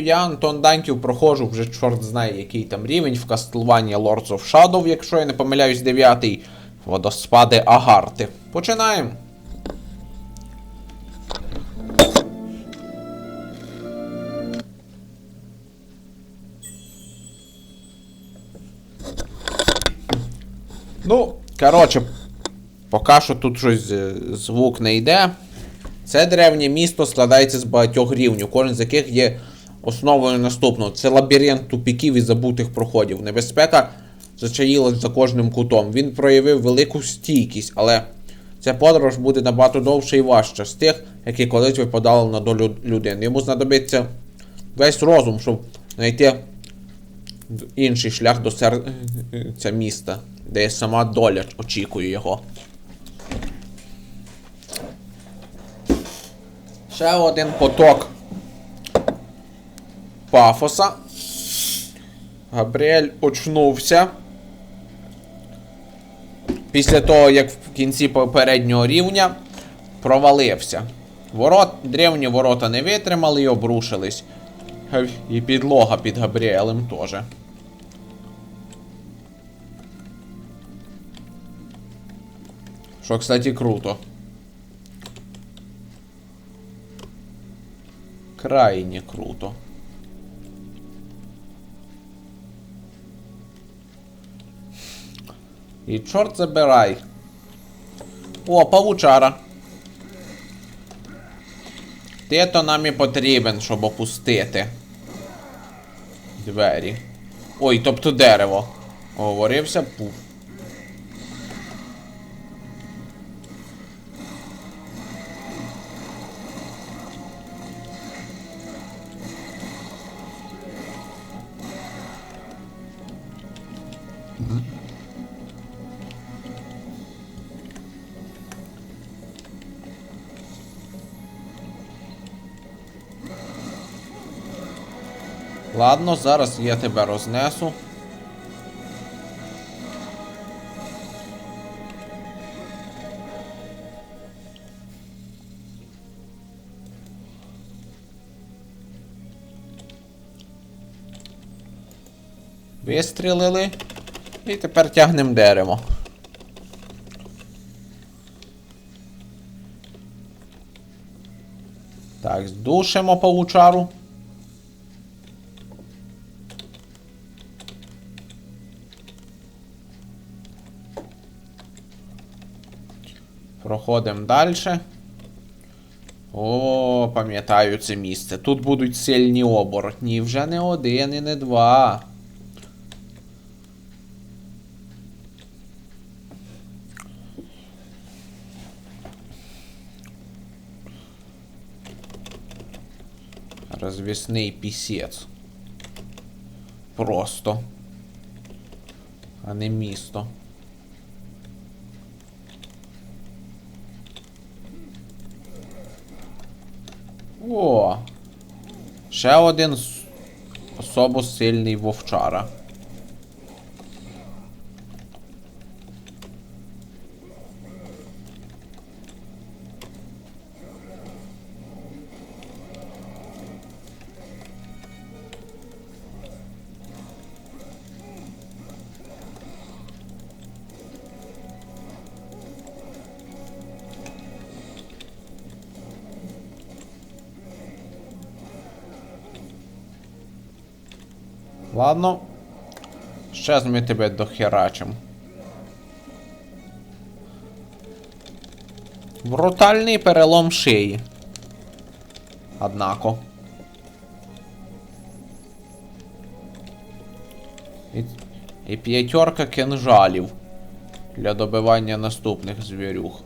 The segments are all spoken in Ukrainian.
Я Антон Даньків проходжу вже чорт знає який там рівень в Castlevania Lords of Shadow, якщо я не помиляюсь, дев'ятий. Водоспади Агарти. Починаємо. Ну, коротше, поки що тут щось е, звук не йде. Це древнє місто складається з багатьох рівнів, кожен з яких є основою наступного. Це лабіринт тупіків і забутих проходів. Небезпека зачаїлась за кожним кутом. Він проявив велику стійкість, але ця подорож буде набагато довше і важче з тих, які колись випадали на долю людини. Йому знадобиться весь розум, щоб знайти інший шлях до серця міста, де сама доля очікує його. Ще один поток пафоса. Габріель очнувся. Після того, як в кінці попереднього рівня провалився. Ворот, древні ворота не витримали і обрушились. І підлога під Габріелем теж. Що, кстати, круто. Крайне круто. І чорт забирай. О, павучара. Ти то нам і потрібен, щоб опустити. Двері. Ой, тобто дерево. Оговорився пуф. Ладно, зараз я тебе рознесу. Вистрілили. І тепер тягнемо дерево. Так, здушимо павучару. Проходимо далі. О, пам'ятаю це місце. Тут будуть сильні оборотні. Вже не один і не два. Розвісний пісець. Просто. А не місто. О! Ще один особо сильний вовчара. Ладно. Щас ми тебе дохерачим. Брутальний перелом шиї. Однако. І, і п'ятерка кинжалів для добивання наступних звірюх.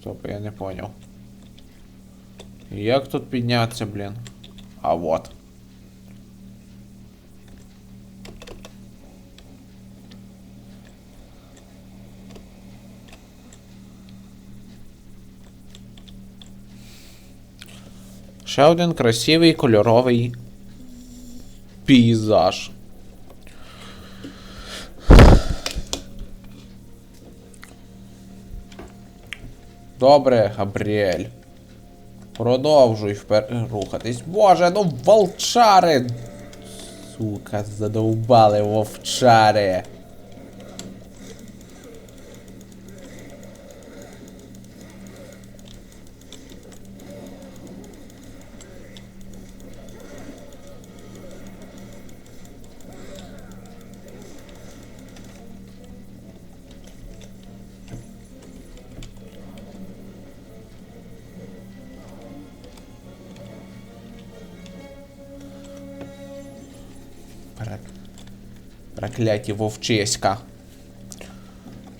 Стоп, я не понял. Як тут піднятися, блін? А вот. Ще один красивий кольоровий пейзаж. Добре, Габріель. Продовжуй впер... рухатись. Боже, ну волчари! Сука, задовбали вовчари. Прокляті вовчиська.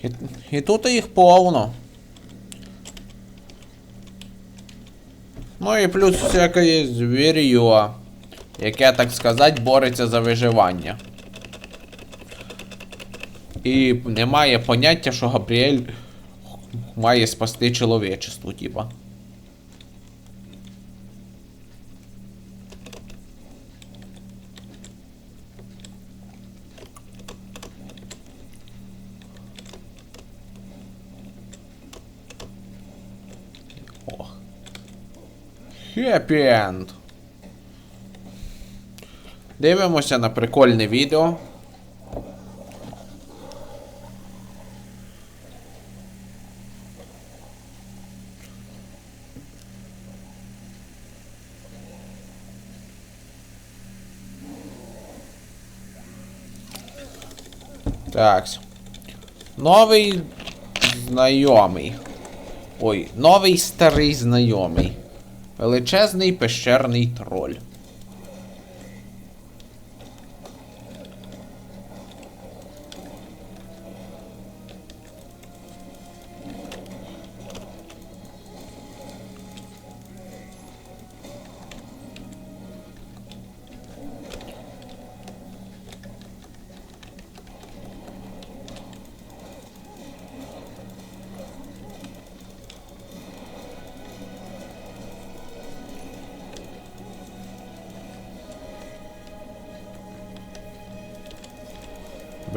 І, і тут їх повно. Ну і плюс всяке звір'я, яке, так сказати, бореться за виживання. І немає поняття, що Габріель має спасти чоловічество, типа. Happy End. Дивимося на прикольне відео. Так. Новий знайомий. Ой, новий старий знайомий. Величезний пещерний троль.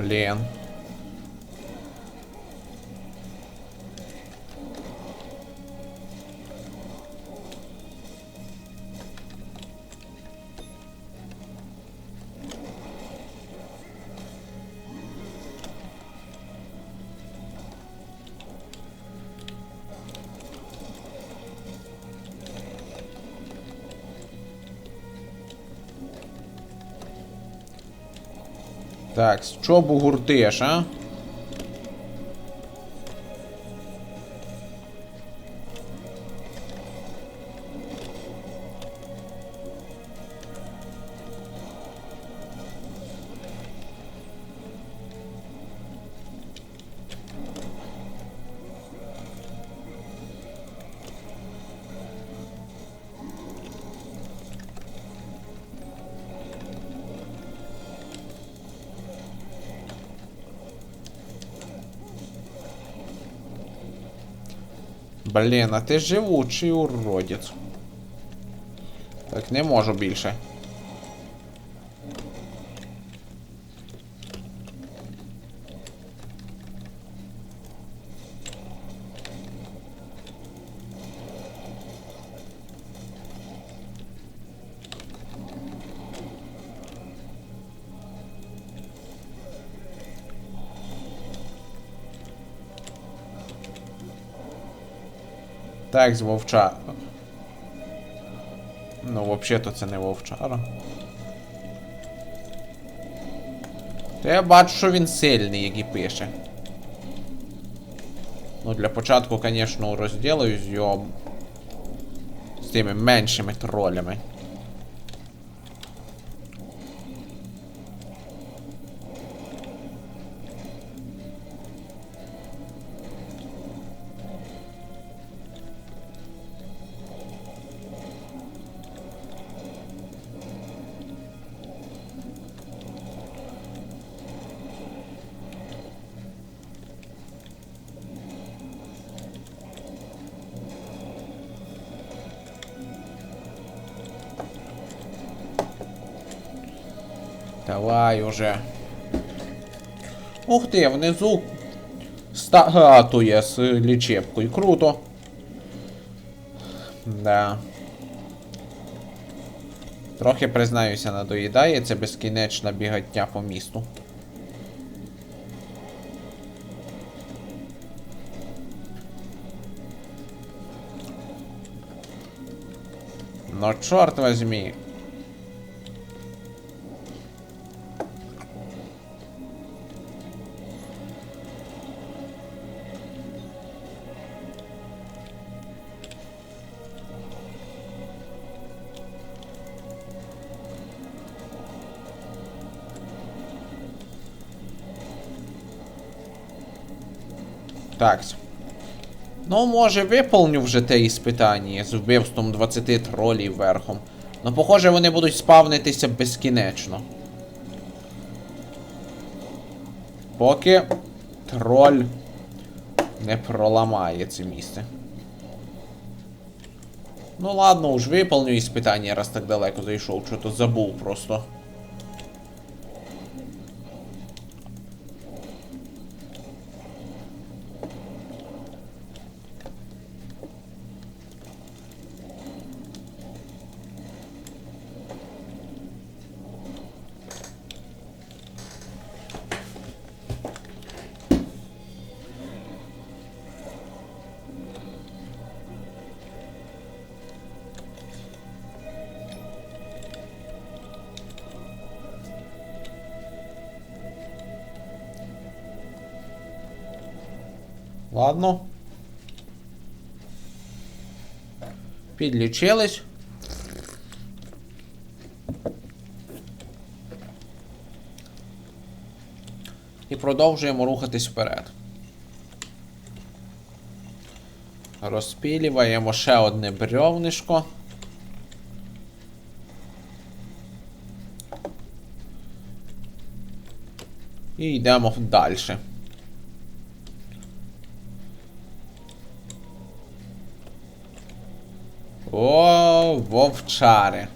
Блін. Так, що бугуртиш, а? Блін, а ти живучий уродець. Так, не можу більше. Так, з вовчара. Ну, взагалі-то це не вовчара. Та я бачу, що він сильний, як і пише. Ну, для початку, звісно, розділаю з його з тими меншими тролями. Давай уже. Ух ти, внизу статуя з лічепкою. Круто. Да. Трохи признаюся, надоїдає це безкінечна бігатня по місту. Ну, чорт возьми. Так. Ну, може, виповню вже те іспитання з вбивством 20 тролів верхом. Ну, похоже, вони будуть спавнитися безкінечно. Поки троль не проламає це місце. Ну ладно, уж виповню іспитання, раз так далеко зайшов, що то забув просто. Ладно. Підлічились. І продовжуємо рухатись вперед. Розпілюємо ще одне брьовнишко. І йдемо далі. Вовчари.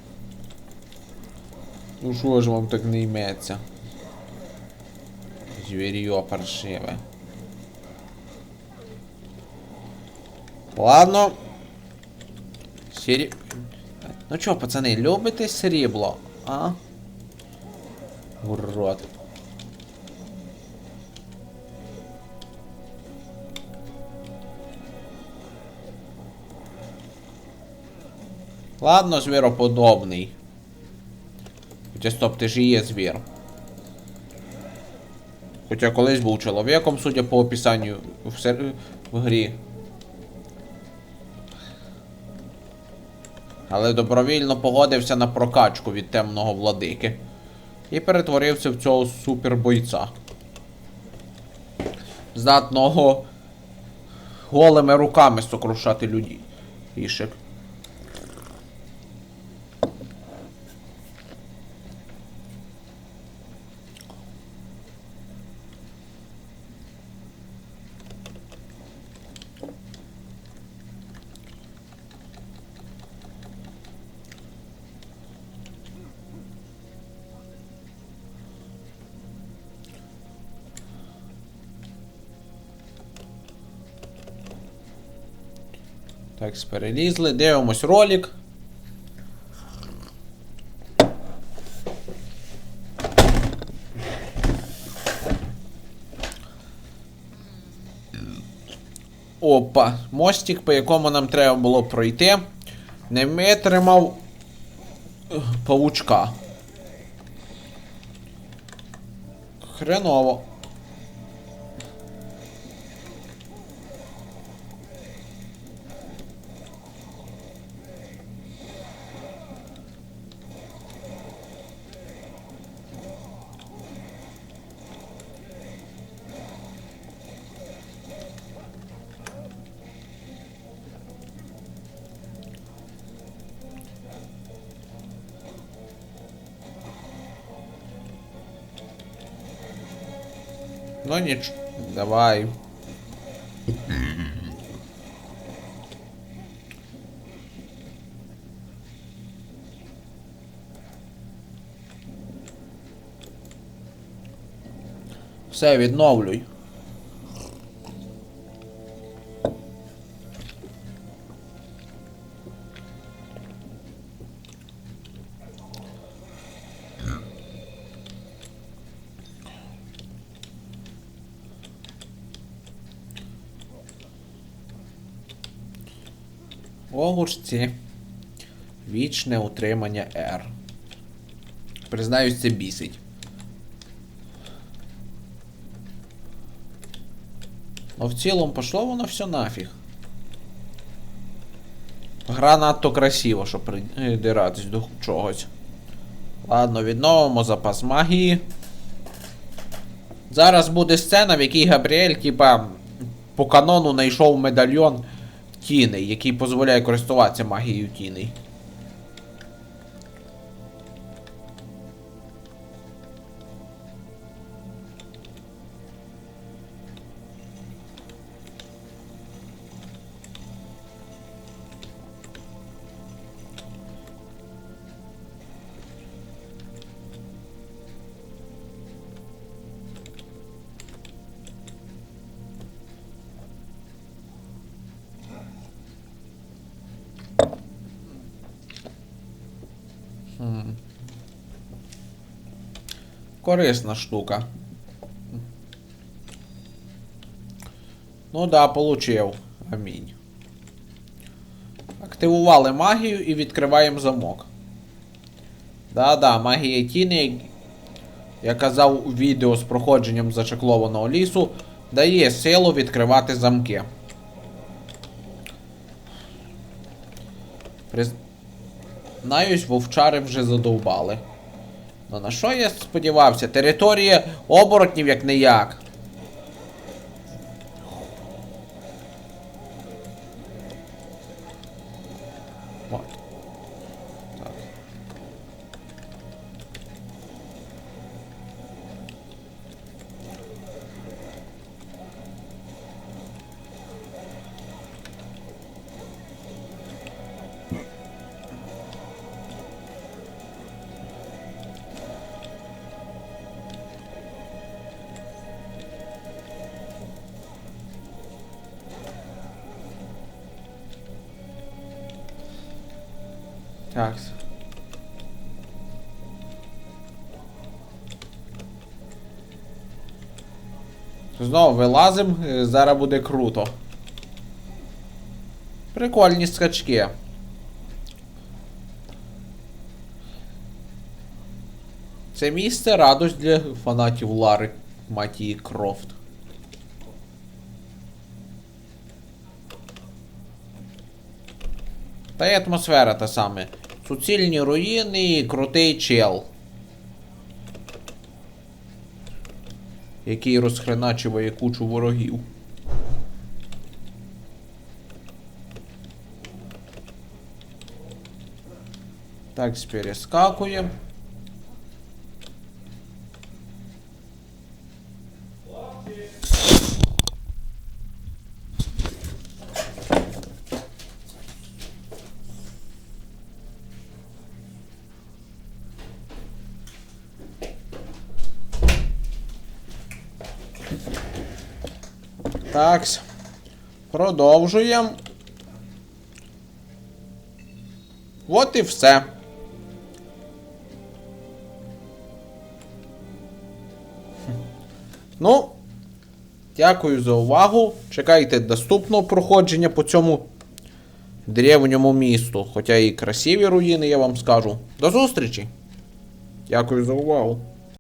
Ну що ж вам так не йметься? Звір'йо паршиве. Ладно. Сірі... Ну чо, пацани, любите срібло? А? Урод. Ладно, звіроподобний. Хоча стоп, ти ж і є звір. Хоча колись був чоловіком, судя по описанню в, сер... в грі. Але добровільно погодився на прокачку від темного владики. І перетворився в цього супербойця. Здатного голими руками сокрушати людей. Ішек. Так, перелізли, дивимось ролик. Опа, мостик, по якому нам треба було пройти, не витримав е, павучка. Хреново. Ну ніч. Давай. Все, відновлюй. Огурці. Вічне утримання R. Признаюсь, це бісить. Ну, в цілому пошло воно все нафіг. Гра надто красива, щоб придиратись до чогось. Ладно, відновимо запас магії. Зараз буде сцена, в якій Габріель, типа, по канону знайшов медальйон тіней, який дозволяє користуватися магією тіней. Корисна штука. Ну да, получив. Амінь. Активували магію і відкриваємо замок. Да-да, магія тіни, я казав у відео з проходженням зачеклованого лісу, дає силу відкривати замки. Признаюсь, вовчари вже задовбали. Ну на що я сподівався? Територія оборотнів як не як. Так. Знову вилазим, е, зараз буде круто. Прикольні скачки. Це місце радость для фанатів Лари Матії Крофт. Та й атмосфера та саме. Суцільні руїни і крутий чел. Який розхреначиває кучу ворогів. Так, перескакуємо. Такс. Продовжуємо. От і все. Ну, дякую за увагу. Чекайте наступного проходження по цьому древньому місту. Хоча і красиві руїни, я вам скажу. До зустрічі! Дякую за увагу.